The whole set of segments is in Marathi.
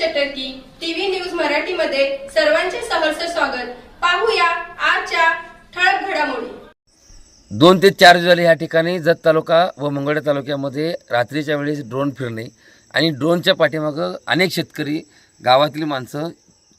चटर्की टीव्ही न्यूज मराठीमध्ये सर्वांचे सहर्ष स्वागत. पाहूया आजच्या ठळक घडामोडी. दोन ते चार जुलै या ठिकाणी जत तालुका व मंगळा तालुक्यामध्ये रात्रीच्या वेळेस ड्रोन फिरणे आणि ड्रोनच्या पाठीमागं अनेक शेतकरी गावातली माणसं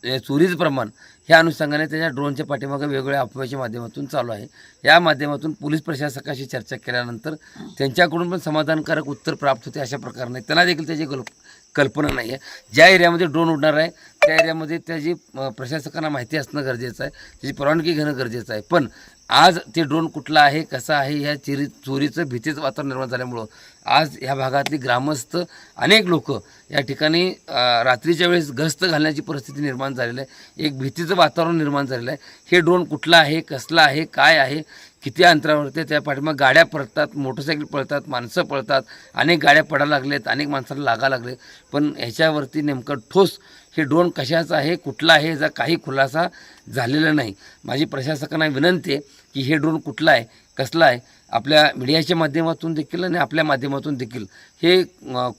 चोरीचं प्रमाण ह्या अनुषंगाने त्याच्या ड्रोनच्या पाठीमागं वेगवेगळ्या अफवाच्या माध्यमातून चालू आहे. या माध्यमातून पोलीस प्रशासकाशी चर्चा केल्यानंतर त्यांच्याकडून पण समाधानकारक उत्तर प्राप्त होते अशा प्रकारे त्यांना देखील त्याची कल्प कल्पना नाही आहे ज्या एरियामध्ये ड्रोन उडणार आहे त्या एरियामध्ये त्याची प्रशासकांना माहिती असणं गरजेचं आहे त्याची परवानगी घेणं गरजेचं आहे. पण आज ते ड्रोन कुठला आहे कसा आहे ह्या चिरी चोरीचं भीतीचं वातावरण निर्माण झाल्यामुळं आज ह्या भागातली ग्रामस्थ अनेक लोक या ठिकाणी रात्रीच्या वेळेस गस्त घालण्याची परिस्थिती निर्माण झालेली आहे. एक भीतीचं वातावरण निर्माण झालेलं आहे. हे ड्रोन कुठला आहे कसला आहे काय आहे किती अंतरावरती त्या पाठीमाग गाड्या पडतात मोटरसायकल पळतात माणसं पळतात अनेक गाड्या पडायला लागलेत अनेक माणसाला लागा लागले. पण ह्याच्यावरती नेमकं ठोस हे ड्रोन कशाचं आहे कुठला आहे याचा काही खुलासा झालेला नाही. माझी प्रशासकांना विनंती आहे की हे ड्रोन कुठला आहे कसला आहे आपल्या मीडियाच्या माध्यमातून देखील आणि आपल्या माध्यमातून देखील. हे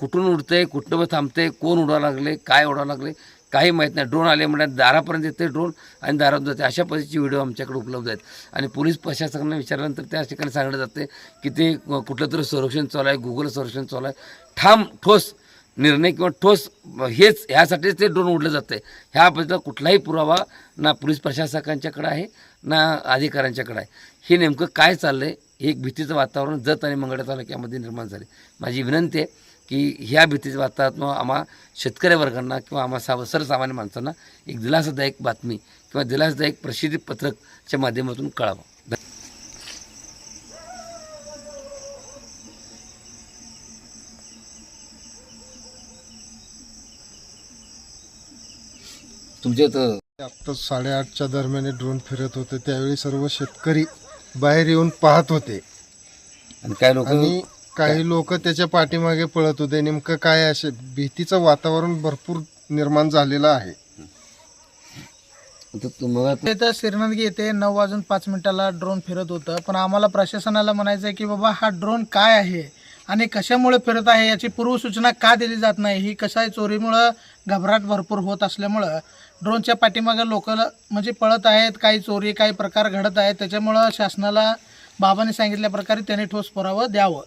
कुठून उडतं आहे कुठं आहे कोण उडावं लागले काय उडावं लागले काही माहीत नाही. ड्रोन आले म्हणजे दारापर्यंत येते ड्रोन आणि दारात जाते अशा पद्धतीचे व्हिडिओ आमच्याकडे उपलब्ध आहेत. आणि पोलीस प्रशासकांना विचारल्यानंतर त्या ठिकाणी सांगितलं जाते की ते कुठलं तरी संरक्षण चालू आहे गुगल संरक्षण चालू आहे. ठाम ठोस निर्णय किंवा ठोस हेच ह्यासाठीच ते ड्रोन उडलं जातं आहे ह्याबद्दल कुठलाही पुरावा ना पोलीस प्रशासकांच्याकडे आहे ना अधिकाऱ्यांच्याकडे आहे. हे नेमकं काय चाललं आहे हे एक भीतीचं वातावरण जत आणि मंगळा तालुक्यामध्ये निर्माण झाले माझी विनंती आहे की ह्या भीतीच्या वातावरणातून आम्हा शेतकरी वर्गांना किंवा आम्हा साव सर्वसामान्य माणसांना एक दिलासादायक बातमी किंवा दिलासादायक प्रसिद्धी पत्रकच्या माध्यमातून कळावं. तुमच्या तर आत्ता साडेआठच्या दरम्यान ड्रोन फिरत होते. त्यावेळी सर्व शेतकरी बाहेर येऊन पाहत होते. आणि काय लोक? आणि काही लोक त्याच्या पाठीमागे पळत होते. नेमकं काय असे भीतीचं वातावरण भरपूर निर्माण झालेलं आहे. तुम्हाला इथं सिरनदगी येथे नऊ वाजून पाच मिनिटाला ड्रोन फिरत होतं. पण आम्हाला प्रशासनाला म्हणायचं आहे की बाबा हा ड्रोन काय आहे आणि कशामुळे फिरत आहे याची पूर्वसूचना का दिली जात नाही? ही कसं आहे चोरीमुळं घबराट भरपूर होत असल्यामुळं ड्रोनच्या पाठीमागे लोक म्हणजे पळत आहेत. काही चोरी काही प्रकार घडत आहेत. त्याच्यामुळं शासनाला बाबांनी सांगितल्या प्रकारे त्यांनी ठोस पुरावं द्यावं.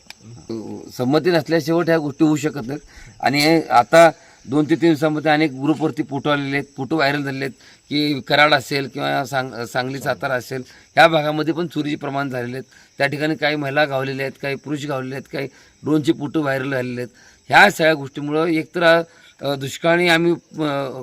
संमती नसल्या शेवट ह्या गोष्टी होऊ शकत नाहीत. आणि आता दोन ते तीन दिवसामध्ये अनेक ग्रुपवरती फोटो आलेले आहेत फोटो व्हायरल झालेले आहेत की कराड असेल किंवा सांग सांगली सातारा असेल ह्या भागामध्ये पण चोरीचे प्रमाण झालेले आहेत. त्या ठिकाणी काही महिला गावलेल्या आहेत काही पुरुष गावलेले आहेत काही ड्रोनचे फोटो व्हायरल झालेले आहेत. ह्या सगळ्या गोष्टीमुळं एकतर दुष्काळी आम्ही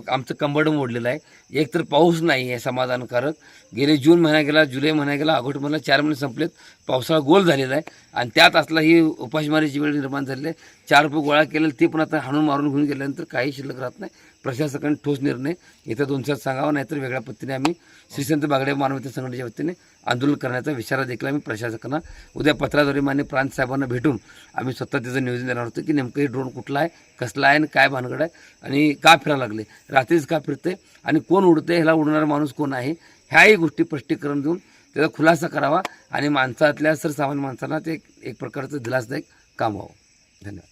आमचं कंबड मोडलेलं आहे. एकतर पाऊस नाही आहे समाधानकारक. गेले जून महिना गेला जुलै महिना गेला ऑगस्ट महिना चार महिने संपलेत. पावसाळा गोल झालेला आहे. आणि त्यात असला ही उपासमारीची वेळ निर्माण झालेली आहे. चार रुपये गोळा केलेलं ते पण आता हाणून मारून घेऊन गेल्यानंतर काही शिल्लक राहत नाही. प्रशासकाने ठोस निर्णय इथं दोन चार सांगावा नाहीतर वेगळ्या पद्धतीने आम्ही श्रीसंत बागडे मानवते संघटनेच्या वतीने आंदोलन करण्याचा इशारा देखील आम्ही प्रशासकांना उद्या पत्राद्वारे मान्य प्रांत साहेबांना भेटून आम्ही स्वतः त्याचं नियोजन देणार होतो की नेमकं हे ड्रोन कुठला आहे कसला आहे आणि काय भानगड आहे आणि का फिरायला लागले रात्रीच का फिरते आणि कोण उडते ह्याला उडणारा माणूस कोण आहे ह्याही गोष्टी स्पष्टीकरण देऊन त्याचा खुलासा करावा आणि माणसातल्या सर्वसामान्य माणसांना ते एक- प्रकारचं दिलासदायक काम व्हावं. धन्यवाद.